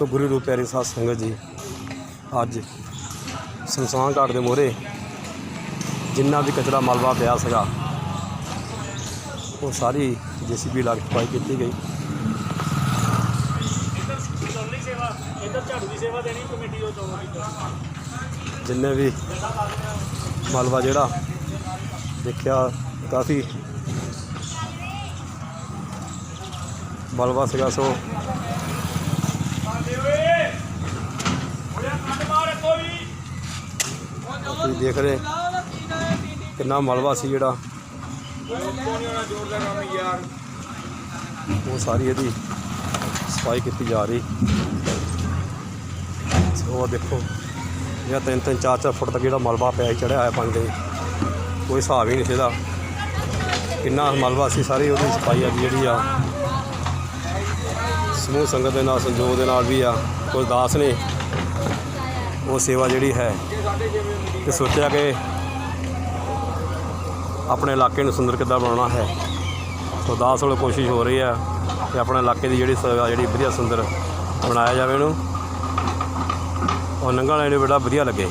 ਸੋ ਗੁਰੂ ਰੂਪ ਪਿਆਰੀ ਸਾਧ ਸੰਗਤ ਜੀ, ਅੱਜ ਸ਼ਮਸ਼ਾਨ ਘਾਟ ਦੇ ਮੋਹਰੇ ਜਿੰਨਾ ਵੀ ਕਚਰਾ ਮਲਵਾ ਪਿਆ ਸੀਗਾ, ਉਹ ਸਾਰੀ ਜੀਸੀਬੀ ਲਾ ਕੇ ਸਫ਼ਾਈ ਕੀਤੀ ਗਈ। ਜਿੰਨੇ ਵੀ ਮਲਵਾ ਜਿਹੜਾ ਦੇਖਿਆ, ਕਾਫੀ ਮਲਵਾ ਸੀਗਾ, ਸੋ ਤੁਸੀਂ ਦੇਖ ਰਹੇ ਕਿੰਨਾ ਮਲਬਾ ਸੀ ਜਿਹੜਾ। ਉਹ ਸਾਰੀ ਇਹਦੀ ਸਫ਼ਾਈ ਕੀਤੀ ਜਾ ਰਹੀ। ਸੋ ਉਹ ਦੇਖੋ, ਜਿਹੜਾ ਤਿੰਨ ਤਿੰਨ ਚਾਰ ਚਾਰ ਫੁੱਟ ਤੱਕ ਜਿਹੜਾ ਮਲਬਾ ਪਿਆ ਚੜਿਆ ਹੋਇਆ ਪਾਣੀ ਦੇ ਕੋਈ ਹਿਸਾਬ ਹੀ ਨਹੀਂ ਸੀ ਇਹਦਾ। ਕਿੰਨਾ ਮਲਬਾ ਸੀ, ਸਾਰੀ ਉਹਦੀ ਸਫ਼ਾਈ ਅੱਜ ਜਿਹੜੀ ਆ। ਸਮੂਹ ਸੰਗਤ ਦੇ ਨਾਲ, ਸੰਜੋਗ ਦੇ ਨਾਲ ਵੀ ਆ। ਕੋਈ ਦਾਸ ਨੇ ਉਹ ਸੇਵਾ ਜਿਹੜੀ ਹੈ ਤੇ ਸੋਚਿਆ ਕਿ ਆਪਣੇ ਇਲਾਕੇ ਨੂੰ ਸੁੰਦਰ ਕਿੱਦਾਂ ਬਣਾਉਣਾ ਹੈ। ਸੋ ਦਾਸ ਵੱਲੋਂ ਕੋਸ਼ਿਸ਼ ਹੋ ਰਹੀ ਹੈ ਕਿ ਆਪਣੇ ਇਲਾਕੇ ਦੀ ਜਿਹੜੀ ਸੇਵਾ ਜਿਹੜੀ ਵਧੀਆ ਸੁੰਦਰ ਬਣਾਇਆ ਜਾਵੇ ਇਹਨੂੰ। ਉਹ ਨੰਗਾ ਲੈਣੇ ਬੜਾ ਵਧੀਆ ਲੱਗੇ।